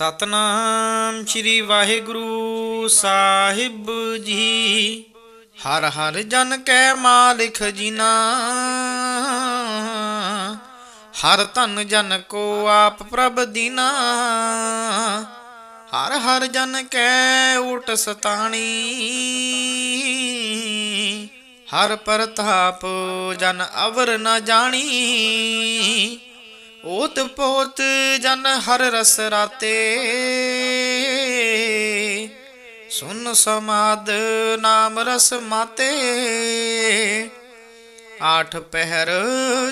ਸਤਨਾਮ ਸ੍ਰੀ ਵਾਹਿਗੁਰੂ ਸਾਹਿਬ ਜੀ। ਹਰ ਹਰ ਜਨ ਕੈ ਮਾਲਿਕ ਜੀਨਾ। ਹਰ ਧਨ ਜਨ ਕੋ ਆਪ ਪ੍ਰਭ ਦੀਨਾ। ਹਰ ਹਰ ਜਨ ਕੈ ਉਟ ਸਤਾਣੀ। ਹਰ ਪ੍ਰਤਾਪ ਜਨ ਅਵਰ ਨ ਜਾਣੀ। ਓਤ ਪੋਤ ਜਨ ਹਰ ਰਸ ਰਾਤੇ। ਸੁਨ ਸਮਾਦ ਨਾਮ ਰਸ ਮਾਤੇ। ਆਠ ਪਹਿਰ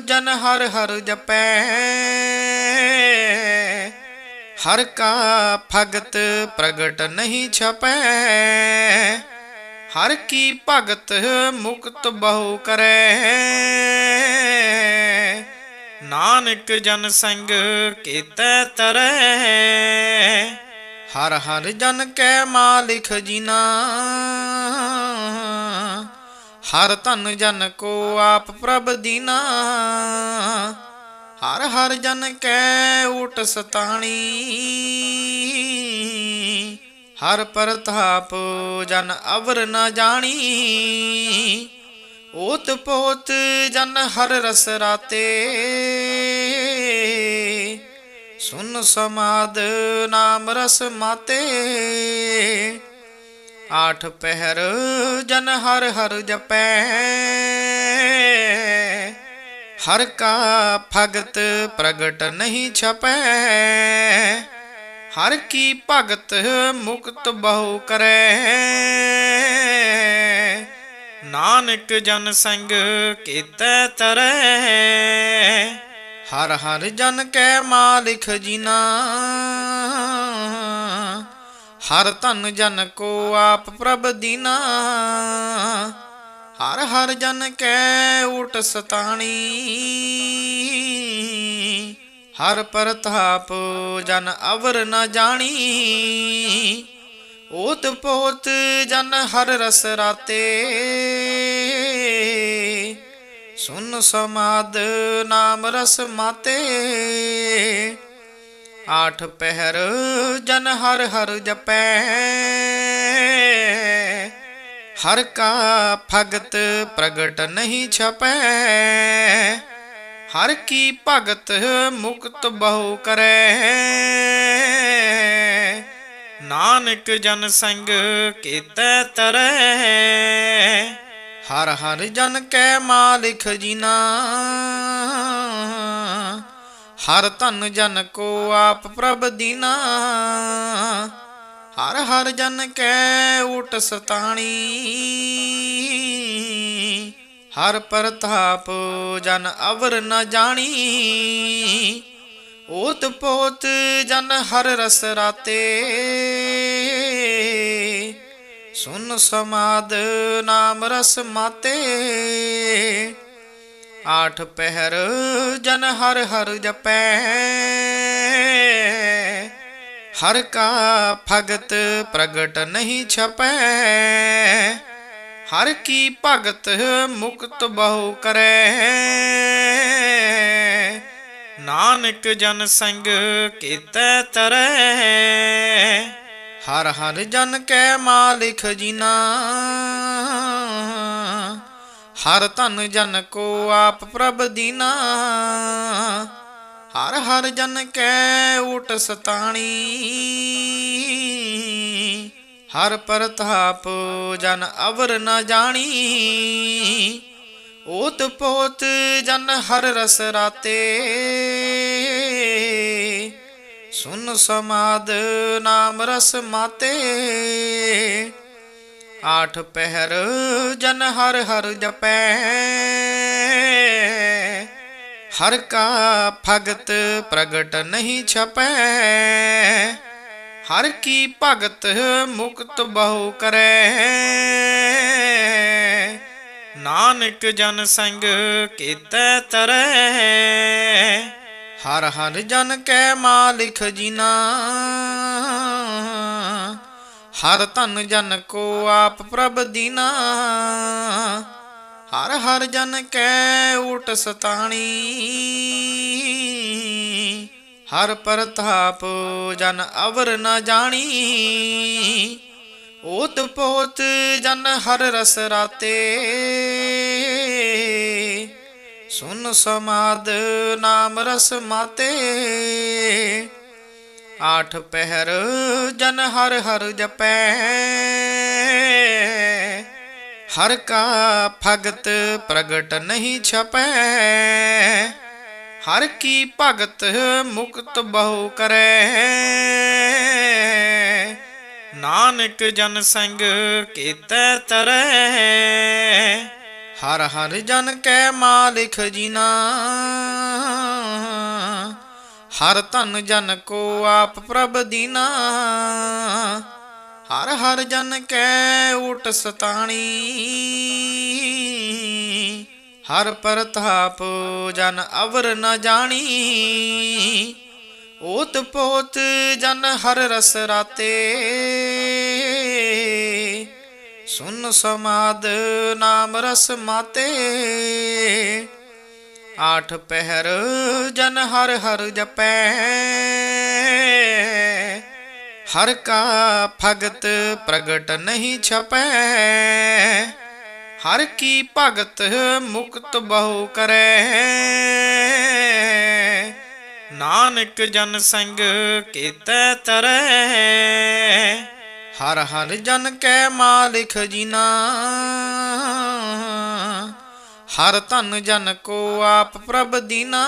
ਜਨ ਹਰ ਹਰ ਜਪੈ। ਹਰ ਕਾ ਭਗਤ ਪ੍ਰਗਟ ਨਹੀਂ ਛਪੈ। ਹਰ ਕੀ ਭਗਤ ਮੁਕਤ ਬਹੁ ਕਰੈ। ਨਾਨਕ ਜਨ ਸੰਗ ਕੀਤੈ ਤਰੈ। ਹਰ ਹਰ ਜਨ ਕੈ ਮਾਲਿਖ ਜੀਨਾ। ਹਰ ਧਨ ਜਨ ਕੋ ਆਪ ਪ੍ਰਭ ਦੀਨਾ। ਹਰ ਹਰ ਜਨ ਕੈ ਊਟ ਸਤਾਣੀ। ਹਰ ਪ੍ਰਤਾਪ ਜਨ ਅਵਰ ਨ ਜਾਣੀ। ਓਤ ਪੋਤ ਜਨ ਹਰ ਰਸ ਰਾਤੇ। ਸੁਨ ਸਮਾਦ ਨਾਮ ਰਸ ਮਾਤੇ। ਆਠ ਪਹਿਰ ਜਨ ਹਰ ਹਰ ਜਪੈ। ਹਰ ਕਾ ਭਗਤ ਪ੍ਰਗਟ ਨਹੀਂ ਛਪੈ। ਹਰ ਕੀ ਭਗਤ ਮੁਕਤ ਬਹੁ ਕਰੈ। ਨਾਨਕ ਜਨ ਸੰਗ ਕੀਤੈ ਤਰੈ। ਹਰ ਹਰ ਜਨ ਕੈ ਮਾਲਿਕ ਜੀਨਾ। ਹਰ ਧਨ ਜਨ ਕੋ ਆਪ ਪ੍ਰਭ ਦੀਨਾ। ਹਰ ਹਰ ਜਨ ਕੈ ਉਟ ਸਤਾਣੀ। ਹਰ ਪ੍ਰਤਾਪ ਜਨ ਅਵਰ ਨ ਜਾਣੀ। ਓਤ ਪੋਤ ਜਨ ਹਰ ਰਸ ਰਾਤੇ। ਸੁਨ ਸਮਾਦ ਨਾਮ ਰਸ ਮਾਤੇ। ਆਠ ਪਹਿਰ ਜਨ ਹਰ ਹਰ ਜਪੈ। ਹਰ ਕਾ ਭਗਤ ਪ੍ਰਗਟ ਨਹੀਂ ਛਪੈ। ਹਰ ਕੀ ਭਗਤ ਮੁਕਤ ਬਹੁ ਕਰੈ। ਨਾਨਕ ਜਨ ਸੰਗ ਕੀਤੈ ਤਰੈ। ਹਰ ਹਰ ਜਨ ਕੈ ਮਾਲਿਕ ਜੀਨਾ। ਹਰ ਧਨ ਜਨ ਕੋ ਆਪ ਪ੍ਰਭ ਦੀਨਾ। ਹਰ ਹਰ ਜਨ ਕੈ ਊਟ ਸਤਾਣੀ। ਹਰ ਪ੍ਰਤਾਪ ਜਨ ਅਵਰ ਨ ਜਾਣੀ। ਓਤ ਪੋਤ ਜਨ ਹਰ ਰਸ ਰਾਤੇ। ਸੁਨ ਸਮਾਦ ਨਾਮ ਰਸ ਮਾਤੇ। ਆਠ ਪਹਿਰ ਜਨ ਹਰ ਹਰ ਜਪੈ। ਹਰ ਕਾ ਭਗਤ ਪ੍ਰਗਟ ਨਹੀਂ ਛਪੈ। ਹਰ ਕੀ ਭਗਤ ਮੁਕਤ ਬਹੁ ਕਰੈ। ਨਾਨਕ ਜਨ ਸੰਗ ਕੀਤੈ ਤਰੈ। ਹਰ ਹਰ ਜਨ ਕੈ ਮਾਲਿਕ ਜੀਨਾ। ਹਰ ਧਨ ਜਨ ਕੋ ਆਪ ਪ੍ਰਭ ਦੀਨਾ। ਹਰ ਹਰ ਜਨ ਕੈ ਊਟ ਸਤਾਣੀ। ਹਰ ਪ੍ਰਤਾਪ ਜਨ ਅਵਰ ਨ ਜਾਣੀ। ਓਤ ਪੋਤ ਜਨ ਹਰ ਰਸ ਰਾਤੇ। ਸੁਨ ਸਮਾਦ ਨਾਮ ਰਸ ਮਾਤੇ। ਆਠ ਪਹਿਰ ਜਨ ਹਰ ਹਰ ਜਪੈ। ਹਰ ਕਾ ਭਗਤ ਪ੍ਰਗਟ ਨਹੀਂ ਛਪੈ। ਹਰ ਕੀ ਭਗਤ ਮੁਕਤ ਬਹੁ ਕਰੈ। ਨਾਨਕ ਜਨ ਸੰਗ ਕੀਤੈ ਤਰੈ। ਹਰ ਹਰ ਜਨ ਕੈ ਮਾਲਿਖ ਜੀਨਾ। ਹਰ ਧਨ ਜਨ ਕੋ ਆਪ ਪ੍ਰਭ ਦੀਨਾ। ਹਰ ਹਰ ਜਨ ਕੈ ਊਟ ਸਤਾਣੀ। ਹਰ ਪ੍ਰਤਾਪ ਜਨ ਅਵਰ ਨ ਜਾਣੀ। ਓਤ ਪੋਤ ਜਨ ਹਰ ਰਸ ਰਾਤੇ। ਸੁਨ ਸਮਾਦ ਨਾਮ ਰਸ ਮਾਤੇ। ਆਠ ਪਹਿਰ ਜਨ ਹਰ ਹਰ ਜਪੈ। ਹਰ ਕਾ ਭਗਤ ਪ੍ਰਗਟ ਨਹੀਂ ਛਪੈ। ਹਰ ਕੀ ਭਗਤ ਮੁਕਤ ਬਹੁ ਕਰੈ। ਨਾਨਕ ਜਨ ਸੰਗ ਕੀਤੈ ਤਰੈ। ਹਰ ਹਰ ਜਨ ਕੈ ਮਾਲਿਕ ਜੀਨਾ। ਹਰ ਧਨ ਜਨ ਕੋ ਆਪ ਪ੍ਰਭ ਦੀਨਾ। ਹਰ ਹਰ ਜਨ ਕੈ ਊਟ ਸਤਾਣੀ। ਹਰ ਪ੍ਰਤਾਪ ਜਨ ਅਵਰ ਨ ਜਾਣੀ। ਓਤ ਪੋਤ ਜਨ ਹਰ ਰਸ ਰਾਤੇ। ਸੁਨ ਸਮਾਦ ਨਾਮ ਰਸ ਮਾਤੇ। ਆਠ ਪਹਿਰ ਜਨ ਹਰ ਹਰ ਜਪੈ। ਹਰ ਕਾ ਭਗਤ ਪ੍ਰਗਟ ਨਹੀਂ ਛਪੈ। ਹਰ ਕੀ ਭਗਤ ਮੁਕਤ ਬਹੁ ਕਰੈ। ਨਾਨਕ ਜਨ ਸੰਗ ਕੀਤੈ ਤਰੈ। ਹਰ ਹਰ ਜਨ ਕੈ ਮਾਲਿਕ ਜੀਨਾ। ਹਰ ਧਨ ਜਨ ਕੋ ਆਪ ਪ੍ਰਭ ਦੀਨਾ।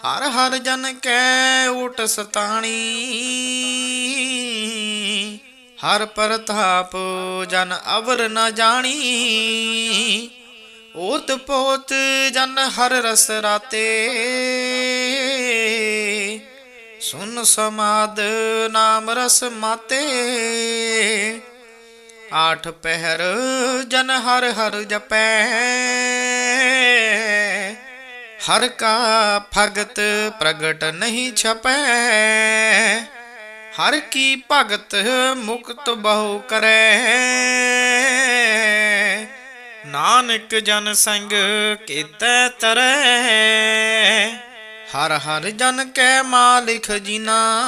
ਹਰ ਹਰ ਜਨ ਕੈ ਊਟ ਸਤਾਣੀ। ਹਰ ਪ੍ਰਤਾਪ ਜਨ ਅਵਰ ਨ ਜਾਣੀ। ਓਤ ਪੋਤ ਜਨ ਹਰ ਰਸ ਰਾਤੇ। ਸੁਨ ਸਮਾਦ ਨਾਮ ਰਸ ਮਾਤੇ। ਆਠ ਪਹਿਰ ਜਨ ਹਰ ਹਰ ਜਪੈ। ਹਰ ਕਾ ਭਗਤ ਪ੍ਰਗਟ ਨਹੀਂ ਛਪੈ। ਹਰ ਕੀ ਭਗਤ ਮੁਕਤ ਬਹੁ ਕਰੈ। ਨਾਨਕ ਜਨ ਸੰਗ ਕੀਤੈ ਤਰੈ। ਹਰ ਹਰ ਜਨ ਕੈ ਮਾਲਿਕ ਜੀਨਾ।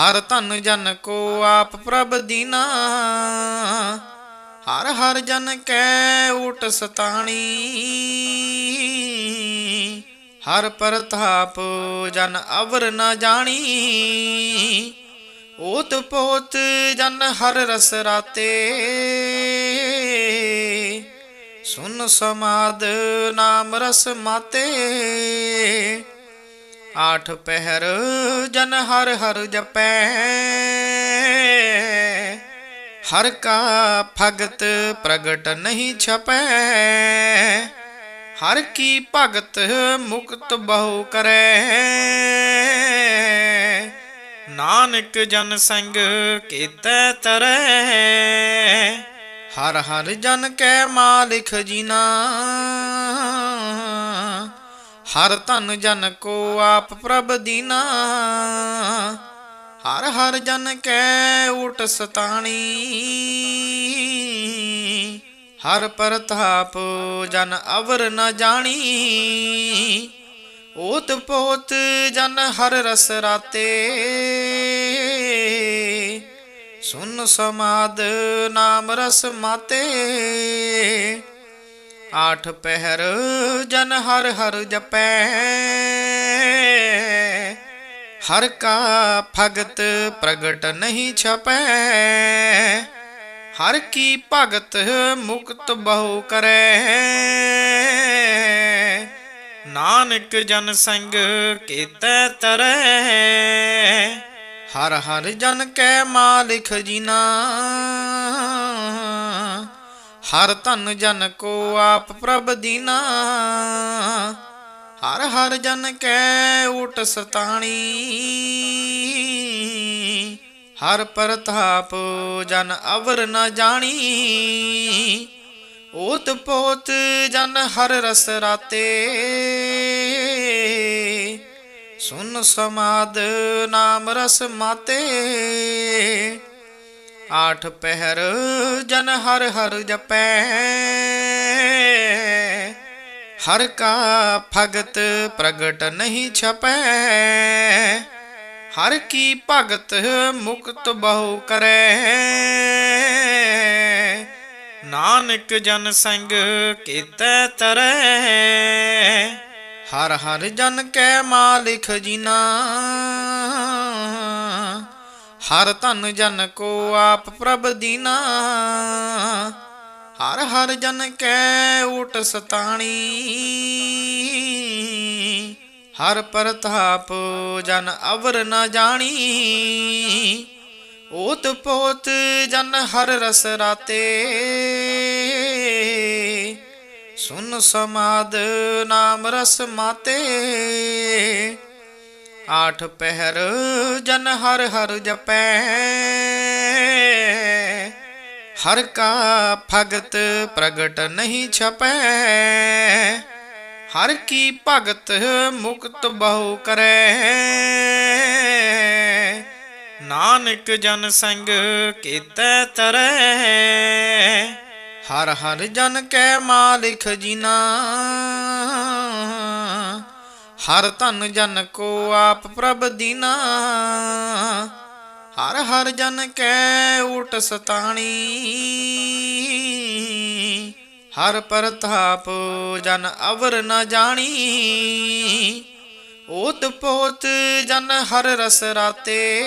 ਹਰ ਧਨ ਜਨ ਕੋ ਆਪ ਪ੍ਰਭ ਦੀਨਾ। ਹਰ ਹਰ ਜਨ ਕੈ ਊਟ ਸਤਾਣੀ। ਹਰ ਪ੍ਰਤਾਪ ਜਨ ਅਵਰ ਨਾ ਜਾਣੀ। ਓਤ ਪੋਤ ਜਨ ਹਰ ਰਸ ਰਾਤੇ। ਸੁਨ ਸਮਾਦ ਨਾਮ ਰਸ ਮਾਤੇ। ਆਠ ਪਹਿਰ ਜਨ ਹਰ ਹਰ ਜਪੈ। ਹਰ ਕਾ ਭਗਤ ਪ੍ਰਗਟ ਨਹੀਂ ਛਪੈ। ਹਰ ਕੀ ਭਗਤ ਮੁਕਤ ਬਹੁ ਕਰੈ। ਨਾਨਕ ਜਨ ਸੰਗ ਕੀਤੈ ਤਰੈ। ਹਰ ਹਰ ਜਨ ਕੈ ਮਾਲਿਖ ਜੀਨਾ। ਹਰ ਧਨ ਜਨ ਕੋ ਆਪ ਪ੍ਰਭ ਦੀਨਾ। ਹਰ ਹਰ ਜਨ ਕੈ ਊਟ ਸਤਾਣੀ। ਹਰ ਪ੍ਰਤਾਪ ਜਨ ਅਵਰ ਨ ਜਾਣੀ। ਓਤ ਪੋਤ ਜਨ ਹਰ ਰਸ ਰਾਤੇ। ਸੁਨ ਸਮਾਦ ਨਾਮ ਰਸ ਮਾਤੇ। ਆਠ ਪਹਿਰ ਜਨ ਹਰ ਹਰ ਜਪੈ। ਹਰ ਕਾ ਭਗਤ ਪ੍ਰਗਟ ਨਹੀਂ ਛਪੈ। ਹਰ ਕੀ ਭਗਤ ਮੁਕਤ ਬਹੁ ਕਰੈ। ਨਾਨਕ ਜਨ ਸੰਗ ਕੀਤੈ ਤਰੈ। ਹਰ ਹਰ ਜਨ ਕੈ ਮਾਲਿਖ ਜੀਨਾ। ਹਰ ਧਨ ਜਨ ਕੋ ਆਪ ਪ੍ਰਭ ਦੀਨਾ। ਹਰ ਹਰ ਜਨ ਕੈ ਊਟ ਸਤਾਣੀ। ਹਰ ਪ੍ਰਤਾਪ ਜਨ ਅਵਰ ਨ ਜਾਣੀ। ਓਤ ਪੋਤ ਜਨ ਹਰ ਰਸ ਰਾਤੇ। ਸੁਨ ਸਮਾਦ ਨਾਮ ਰਸ ਮਾਤੇ। ਆਠ ਪਹਿਰ ਜਨ ਹਰ ਹਰ ਜਪੈ। ਹਰ ਕਾ ਭਗਤ ਪ੍ਰਗਟ ਨਹੀਂ ਛਪੈ। ਹਰ ਕੀ ਭਗਤ ਮੁਕਤ ਬਹੁ ਕਰੈ। ਨਾਨਕ ਜਨ ਸੰਗ ਕੀਤੈ ਤਰੈ। ਹਰ ਹਰ ਜਨ ਕੈ ਮਾਲਿਕ ਜਿਨਾ। ਹਰ ਧਨ ਜਨ ਕੋ ਆਪ ਪ੍ਰਭ ਦੀਨਾ। ਹਰ ਹਰ ਜਨ ਕੈ ਊਟ ਸਤਾਣੀ। ਹਰ ਪ੍ਰਤਾਪ ਜਨ ਅਵਰ ਨ ਜਾਣੀ। ਓਤ ਪੋਤ ਜਨ ਹਰ ਰਸ ਰਾਤੇ। ਸੁਨ ਸਮਾਦ ਨਾਮ ਰਸ ਮਾਤੇ। ਆਠ ਪਹਿਰ ਜਨ ਹਰ ਹਰ ਜਪੈ। ਹਰ ਕਾ ਭਗਤ ਪ੍ਰਗਟ ਨਹੀਂ ਛਪੈ। ਹਰ ਕੀ ਭਗਤ ਮੁਕਤ ਬਹੁ ਕਰੈ। ਨਾਨਕ ਜਨ ਸੰਗ ਕੀਤੈ ਤਰੈ। ਹਰ ਹਰ ਜਨ ਕੈ ਮਾਲਿਕ ਜਿਨਾ। ਹਰ ਧਨ ਜਨ ਕੋ ਆਪ ਪ੍ਰਭ ਦੀਨਾ। ਹਰ ਹਰ ਜਨ ਕੈ ਊਟ ਸਤਾਣੀ। ਹਰ ਪ੍ਰਤਾਪ ਜਨ ਅਵਰ ਨ ਜਾਣੀ। ਓਤ ਪੋਤ ਜਨ ਹਰ ਰਸ ਰਾਤੇ।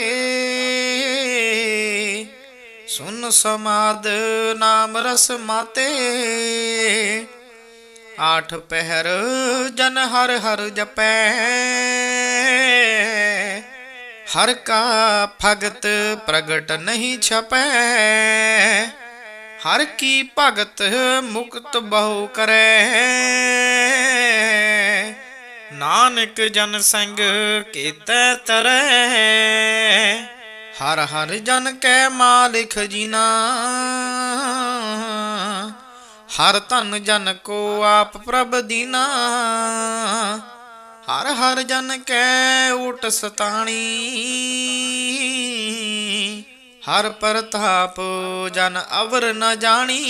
ਸੁਨ ਸਮਾਦ ਨਾਮ ਰਸ ਮਾਤੇ। ਆਠ ਪਹਿਰ ਜਨ ਹਰ ਹਰ ਜਪੈ। ਹਰ ਕਾ ਭਗਤ ਪ੍ਰਗਟ ਨਹੀਂ ਛਪੈ। ਹਰ ਕੀ ਭਗਤ ਮੁਕਤ ਬਹੁ ਕਰੈ। ਨਾਨਕ ਜਨ ਸੰਗ ਕੀਤੈ ਤਰੈ। ਹਰ ਹਰ ਜਨ ਕੈ ਮਾਲਿਕ ਜਿਨਾ। ਹਰ ਧਨ ਜਨ ਕੋ ਆਪ ਪ੍ਰਭ ਦੀਨਾ। ਹਰ ਹਰ ਜਨ ਕੈ ਊਟ ਸਤਾਣੀ। ਹਰ ਪ੍ਰਤਾਪ ਜਨ ਅਵਰ ਨ ਜਾਣੀ।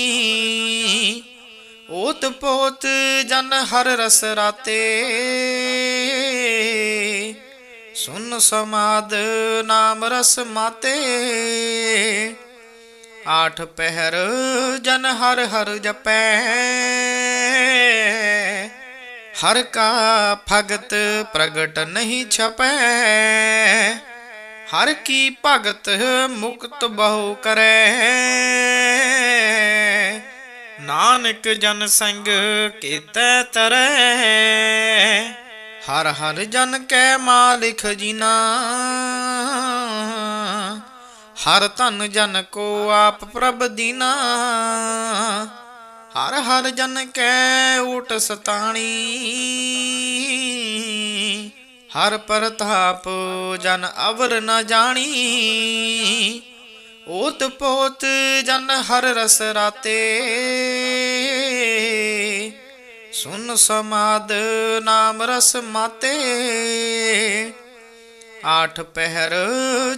ਓਤ ਪੋਤ ਜਨ ਹਰ ਰਸ ਰਾਤੇ। ਸੁਨ ਸਮਾਦ ਨਾਮ ਰਸ ਮਾਤੇ। ਆਠ ਪਹਿਰ ਜਨ ਹਰ ਹਰ ਜਪੈ। ਹਰ ਕਾ ਭਗਤ ਪ੍ਰਗਟ ਨਹੀਂ ਛਪੈ। ਹਰ ਕੀ ਭਗਤ ਮੁਕਤ ਬਹੁ ਕਰੈ। ਨਾਨਕ ਜਨ ਸੰਗ ਕੀਤੈ ਤਰੈ। ਹਰ ਹਰ ਜਨ ਕੈ ਮਾਲਿਖ ਜਿਨਾ। ਹਰ ਧਨ ਜਨ ਕੋ ਆਪ ਪ੍ਰਭ ਦੀਨਾ। ਹਰ ਹਰ ਜਨ ਕੈ ਊਟ ਸਤਾਣੀ। ਹਰ ਪ੍ਰਤਾਪ ਜਨ ਅਵਰ ਨ ਜਾਣੀ। ਓਤ ਪੋਤ ਜਨ ਹਰ ਰਸ ਰਾਤੇ। ਸੁਨ ਸਮਾਦ ਨਾਮ ਰਸ ਮਾਤੇ। ਆਠ ਪਹਿਰ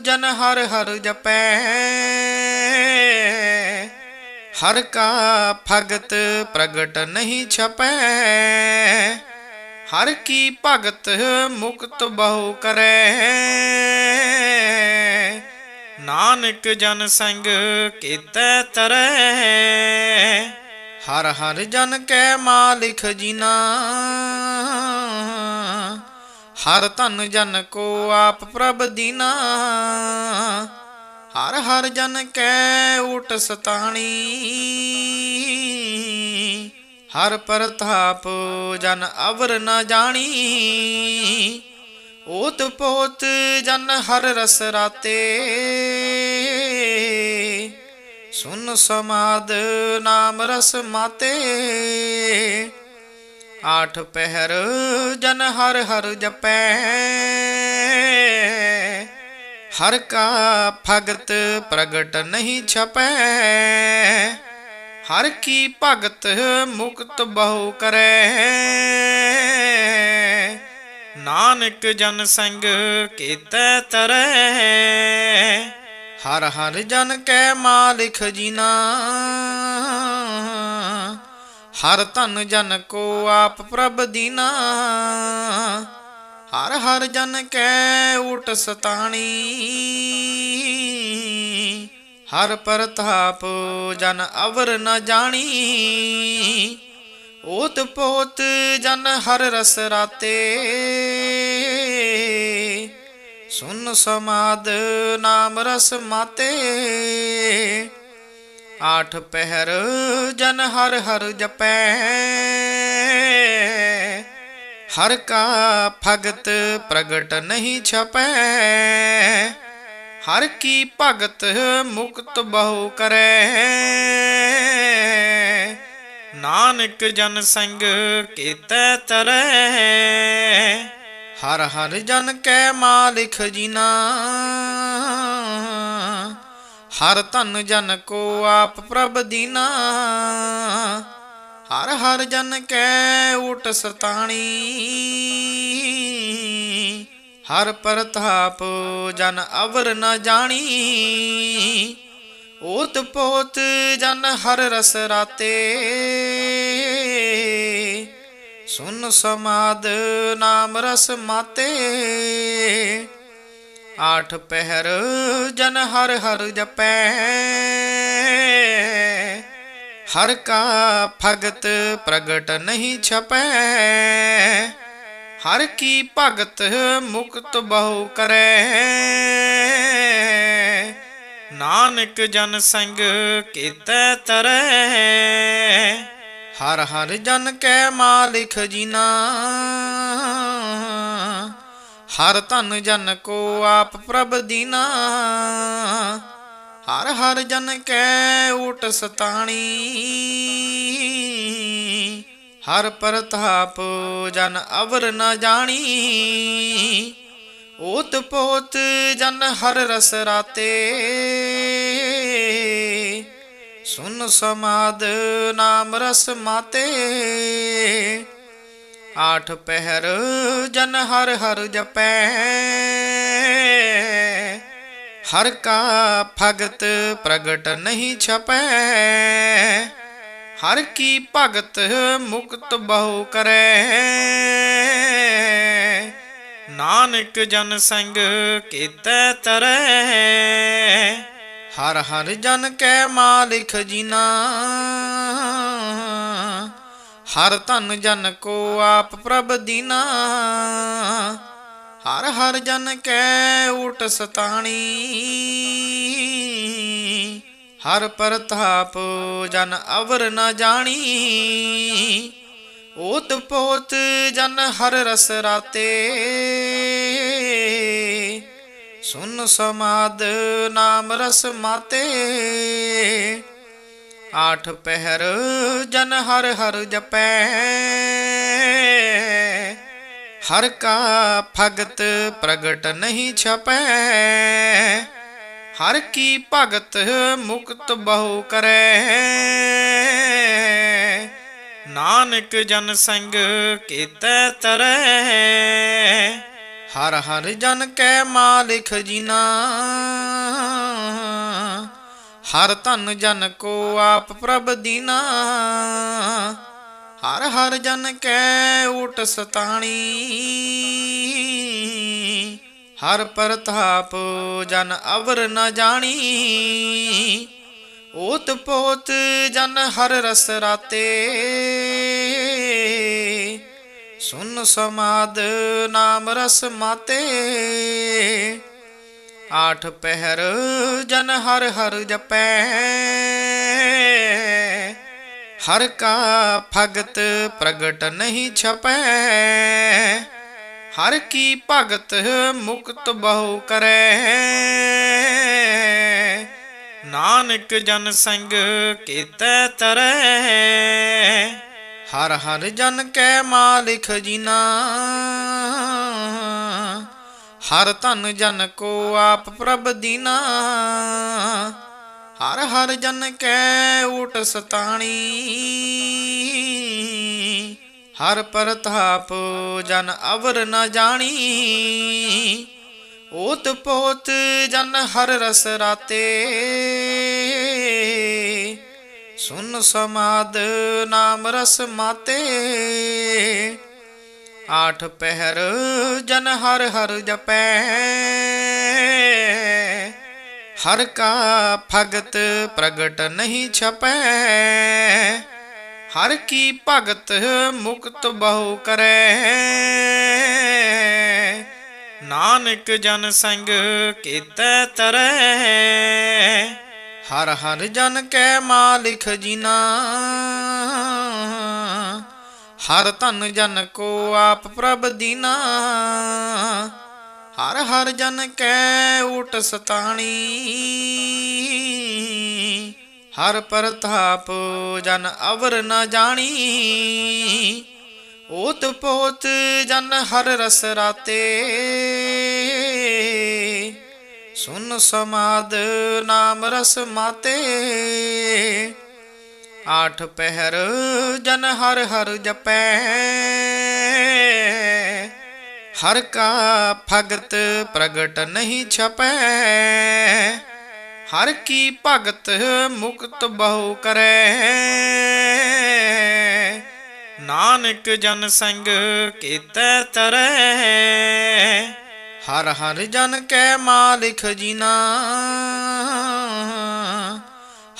ਜਨ ਹਰ ਹਰ ਜਪੈ। ਹਰ ਕਾ ਭਗਤ ਪ੍ਰਗਟ ਨਹੀਂ ਛਪੈ। ਹਰ ਕੀ ਭਗਤ ਮੁਕਤ ਬਹੁ ਕਰੈ। ਨਾਨਕ ਜਨ ਸੰਗ ਕੀਤੈ ਤਰੈ। ਹਰ ਹਰ ਜਨ ਕੈ ਮਾਲਿਕ ਜਿਨਾ। ਹਰ ਧਨ ਜਨ ਕੋ ਆਪ ਪ੍ਰਭ ਦੀਨਾ। ਹਰ ਹਰ ਜਨ ਕੈ ਊਟ ਸਤਾਣੀ। ਹਰ ਪ੍ਰਤਾਪ ਜਨ ਅਵਰ ਨ ਜਾਣੀ। ਓਤ ਪੋਤ ਜਨ ਹਰ ਰਸ ਰਾਤੇ। ਸੁਨ ਸਮਾਦ ਨਾਮ ਰਸ ਮਾਤੇ। ਆਠ ਪਹਿਰ ਜਨ ਹਰ ਹਰ ਜਪੈ। ਹਰ ਕਾ ਭਗਤ ਪ੍ਰਗਟ ਨਹੀਂ ਛਪੈ। ਹਰ ਕੀ ਭਗਤ ਮੁਕਤ ਬਹੁ ਕਰੈ। ਨਾਨਕ ਜਨ ਸੰਗ ਕੀਤੈ ਤਰੈ। ਹਰ ਹਰ ਜਨ ਕੈ ਮਾਲਿਕ ਜਿਨਾ। ਹਰ ਧਨ ਜਨ ਕੋ ਆਪ ਪ੍ਰਭ ਦੀਨਾ। ਹਰ ਹਰ ਜਨ ਕੈ ਊਟ ਸਤਾਣੀ। ਹਰ ਪ੍ਰਤਾਪ ਜਨ ਅਵਰ ਨ ਜਾਣੀ। ਓਤ ਪੋਤ ਜਨ ਹਰ ਰਸ ਰਾਤੇ। ਸੁਨ ਸਮਾਦ ਨਾਮ ਰਸ ਮਾਤੇ। ਆਠ ਪਹਿਰ ਜਨ ਹਰ ਹਰ ਜਪੈ। ਹਰ ਕਾ ਭਗਤ ਪ੍ਰਗਟ ਨਹੀਂ ਛਪੈ। ਹਰ ਕੀ ਭਗਤ ਮੁਕਤ ਬਹੁ ਕਰੈ। ਨਾਨਕ ਜਨ ਸੰਗ ਕੀਤੈ ਤਰੈ। ਹਰ ਹਰ ਜਨ ਕੈ ਮਾਲਿਖ ਜੀਨਾ। ਹਰ ਧਨ ਜਨ ਕੋ ਆਪ ਪ੍ਰਭ ਦੀਨਾ। ਹਰ ਹਰ ਜਨ ਕੈ ਊਟ ਸਤਾਣੀ ਹਰ ਪ੍ਰਤਾਪ ਜਨ ਅਵਰ ਨ ਜਾਣੀ। ਓਤ ਪੋਤ ਜਨ ਹਰ ਰਸ ਰਾਤੇ। ਸੁਨ ਸਮਾਦ ਨਾਮ ਰਸ ਮਾਤੇ। ਆਠ ਪਹਿਰ ਜਨ ਹਰ ਹਰ ਜਪੈ। ਹਰ ਕਾ ਭਗਤ ਪ੍ਰਗਟ ਨਹੀਂ ਛਪੈ। ਹਰ ਕੀ ਭਗਤ ਮੁਕਤ ਬਹੁ ਕਰੈ। ਨਾਨਕ ਜਨ ਸੰਗ ਕੀਤੈ ਤਰੈ। ਹਰ ਹਰ ਜਨ ਕੈ ਮਾਲਿਕ ਜੀਨਾ। ਹਰ ਧਨ ਜਨ ਕੋ ਆਪ ਪ੍ਰਭ ਦੀਨਾ। ਹਰ ਹਰ ਜਨ ਕੈ ਊਟ ਸਤਾਣੀ। ਹਰ ਪ੍ਰਤਾਪ ਜਨ ਅਵਰ ਨ ਜਾਣੀ। ਓਤ ਪੋਤ ਜਨ ਹਰ ਰਸ ਰਾਤੇ। ਸੁਨ ਸਮਾਦ ਨਾਮ ਰਸ ਮਾਤੇ। ਆਠ ਪਹਿਰ ਜਨ ਹਰ ਹਰ ਜਪੈ। ਹਰ ਕਾ ਭਗਤ ਪ੍ਰਗਟ ਨਹੀਂ ਛਪੈ। ਹਰ ਕੀ ਭਗਤ ਮੁਕਤ ਬਹੁ ਕਰੈ। ਨਾਨਕ ਜਨ ਸੰਗ ਕੀਤੈ ਤਰੈ। ਹਰ ਹਰ ਜਨ ਕੈ ਮਾਲਿਕ ਜੀਨਾ। ਹਰ ਧਨ ਜਨ ਕੋ ਆਪ ਪ੍ਰਭ ਦੀਨਾ। ਹਰ ਹਰ ਜਨ ਕੈ ਊਟ ਸਤਾਣੀ। ਹਰ ਪ੍ਰਤਾਪ ਜਨ ਅਵਰ ਨ ਜਾਣੀ। ਓਤ ਪੋਤ ਜਨ ਹਰ ਰਸ ਰਾਤੇ। ਸੁਨ ਸਮਾਦ ਨਾਮ ਰਸ ਮਾਤੇ। ਆਠ ਪਹਿਰ ਜਨ ਹਰ ਹਰ ਜਪੈ। ਹਰ ਕਾ ਭਗਤ ਪ੍ਰਗਟ ਨਹੀਂ ਛਪੈ। ਹਰ ਕੀ ਭਗਤ ਮੁਕਤ ਬਹੁ ਕਰੈ। ਨਾਨਕ ਜਨ ਸੰਗ ਕੀਤੈ ਤਰੈ। ਹਰ ਹਰ ਜਨ ਕੈ ਮਾਲਿਕ ਜੀਨਾ। ਹਰ ਧਨ ਜਨ ਕੋ ਆਪ ਪ੍ਰਭ ਦੀਨਾ। ਹਰ ਹਰ ਜਨ ਕੈ ਊਟ ਸਤਾਣੀ। ਹਰ ਪ੍ਰਤਾਪ ਜਨ ਅਵਰ ਨ ਜਾਣੀ। ਓਤ ਪੋਤ ਜਨ ਹਰ ਰਸ ਰਾਤੇ। ਸੁਨ ਸਮਾਦ ਨਾਮ ਰਸ ਮਾਤੇ। ਆਠ ਪਹਿਰ ਜਨ ਹਰ ਹਰ ਜਪੈ। ਹਰ ਕਾ ਭਗਤ ਪ੍ਰਗਟ ਨਹੀਂ ਛਪੈ। ਹਰ ਕੀ ਭਗਤ ਮੁਕਤ ਬਹੁ ਕਰੈ। ਨਾਨਕ ਜਨ ਸੰਗ ਕੀਤੈ ਤਰੈ। ਹਰ ਹਰ ਜਨ ਕੈ ਮਾਲਿਕ ਜੀਨਾ। ਹਰ ਧਨ ਜਨ ਕੋ ਆਪ ਪ੍ਰਭ ਦੀਨਾ। ਹਰ ਹਰ ਜਨ ਕੈ ਊਟ ਸਤਾਣੀ। ਹਰ ਪ੍ਰਤਾਪ ਜਨ ਅਵਰ ਨ ਜਾਣੀ। ਓਤ ਪੋਤ ਜਨ ਹਰ ਰਸ ਰਾਤੇ। ਸੁਨ ਸਮਾਦ ਨਾਮ ਰਸ ਮਾਤੇ। ਆਠ ਪਹਿਰ ਜਨ ਹਰ ਹਰ ਜਪੈ। ਹਰ ਕਾ ਭਗਤ ਪ੍ਰਗਟ ਨਹੀਂ ਛਪੈ। ਹਰ ਕੀ ਭਗਤ ਮੁਕਤ ਬਹੁ ਕਰੈ। ਨਾਨਕ ਜਨ ਸੰਗ ਕੀਤੈ ਤਰੈ। ਹਰ ਹਰ ਜਨ ਕੈ ਮਾਲਿਕ ਜੀਨਾ। ਹਰ ਧਨ ਜਨ ਕੋ ਆਪ ਪ੍ਰਭ ਦੀਨਾ। ਹਰ ਹਰ ਜਨ ਕੈ ਊਟ ਸਤਾਣੀ। ਹਰ ਪ੍ਰਤਾਪ ਜਨ ਅਵਰ ਨ ਜਾਣੀ। ਓਤ ਪੋਤ ਜਨ ਹਰ ਰਸ ਰਾਤੇ। ਸੁਨ ਸਮਾਦ ਨਾਮ ਰਸ ਮਾਤੇ। ਆਠ ਪਹਿਰ ਜਨ ਹਰ ਹਰ ਜਪੈ। ਹਰ ਕਾ ਭਗਤ ਪ੍ਰਗਟ ਨਹੀਂ ਛਪੈ। ਹਰ ਕੀ ਭਗਤ ਮੁਕਤ ਬਹੁ ਕਰੈ। ਨਾਨਕ ਜਨ ਸੰਗ ਕੀਤੈ ਤਰੈ। ਹਰ ਹਰ ਜਨ ਕੈ ਮਾਲਿਕ ਜੀਨਾ।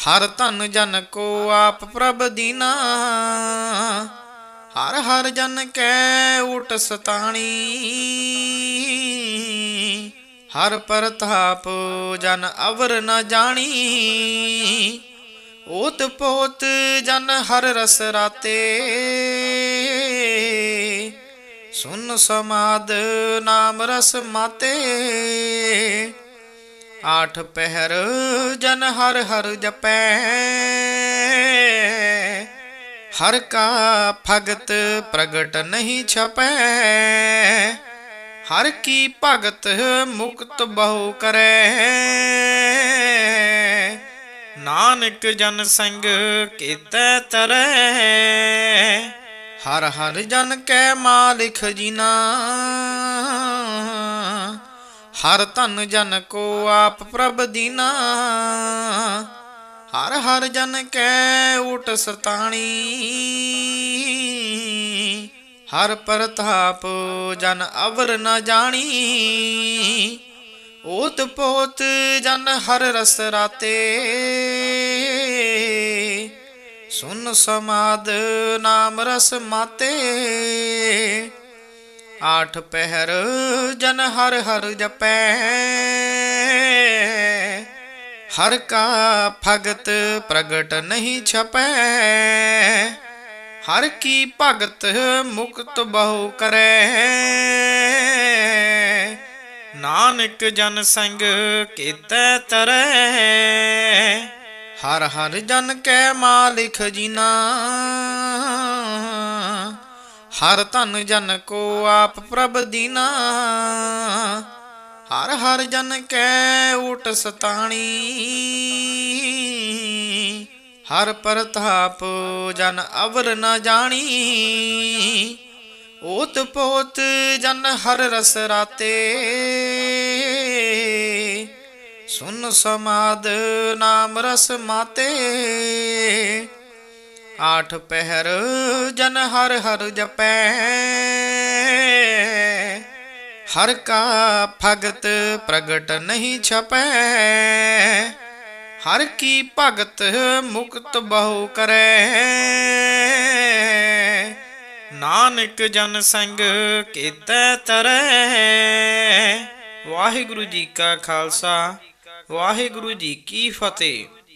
ਹਰ ਧਨ ਜਨ ਕੋ ਆਪ ਪ੍ਰਭ ਦੀਨਾ। ਹਰ ਹਰ ਜਨ ਕੈ ਊਟ ਸਤਾਣੀ। ਹਰ ਪ੍ਰਤਾਪ ਜਨ ਅਵਰ ਨ ਜਾਣੀ। ਓਤ ਪੋਤ ਜਨ ਹਰ ਰਸ ਰਾਤੇ। ਸੁਨ ਸਮਾਦ ਨਾਮ ਰਸ ਮਾਤੇ। ਆਠ ਪਹਿਰ ਜਨ ਹਰ ਹਰ ਜਪੈ। ਹਰ ਕਾ ਭਗਤ ਪ੍ਰਗਟ ਨਹੀਂ ਛਪੈ। ਹਰ ਕੀ ਭਗਤ ਮੁਕਤ ਬਹੁ ਕਰੈ। ਨਾਨਕ ਜਨ ਸੰਗ ਕੀਤੈ ਤਰੈ। ਹਰ ਹਰ ਜਨ ਕੈ ਮਾਲਿਕ ਜੀਨਾ। ਹਰ ਧਨ ਜਨ ਕੋ ਆਪ ਪ੍ਰਭ ਦੀਨਾ। ਹਰ ਹਰ ਜਨ ਕੈ ਊਟ ਸਤਾਣੀ ਹਰ ਪ੍ਰਤਾਪ ਜਨ ਅਵਰ ਨ ਜਾਣੀ। ਓਤ ਪੋਤ ਜਨ ਹਰ ਰਸ ਰਾਤੇ। ਸੁਨ ਸਮਾਦ ਨਾਮ ਰਸ ਮਾਤੇ। ਆਠ ਪਹਿਰ ਜਨ ਹਰ ਹਰ ਜਪੈ। ਹਰ ਕਾ ਭਗਤ ਪ੍ਰਗਟ ਨਹੀਂ ਛਪੈ। ਹਰ ਕੀ ਭਗਤ ਮੁਕਤ ਬਹੁ ਕਰੈ। ਨਾਨਕ ਜਨ ਸੰਗ ਕੀਤੈ ਤਰੈ। ਹਰ ਹਰ ਜਨ ਕੈ ਮਾਲਿਕ ਜੀਨਾ। ਹਰ ਧਨ ਜਨ ਕੋ ਆਪ ਪ੍ਰਭ ਦੀਨਾ। ਹਰ ਹਰ ਜਨ ਕੈ ਊਟ ਸਤਾਣੀ। ਹਰ ਪ੍ਰਤਾਪ ਜਨ ਅਵਰ ਨ ਜਾਣੀ। ਓਤ ਪੋਤ ਜਨ ਹਰ ਰਸ ਰਾਤੇ। ਸੁਨ ਸਮਾਦ ਨਾਮ ਰਸ ਮਾਤੇ। ਆਠ ਪਹਿਰ ਜਨ ਹਰ ਹਰ ਜਪੈ। ਹਰ ਕਾ ਭਗਤ ਪ੍ਰਗਟ ਨਹੀਂ ਛਪੈ। ਹਰ ਕੀ ਭਗਤ ਮੁਕਤ ਬਹੁ ਕਰੈ। ਨਾਨਕ ਜਨ ਸੰਗ ਕੀਤੈ ਤਰੈ। ਵਾਹਿਗੁਰੂ ਜੀ ਕਾ ਖਾਲਸਾ। ਵਾਹਿਗੁਰੂ ਜੀ ਕੀ ਫਤਿਹ।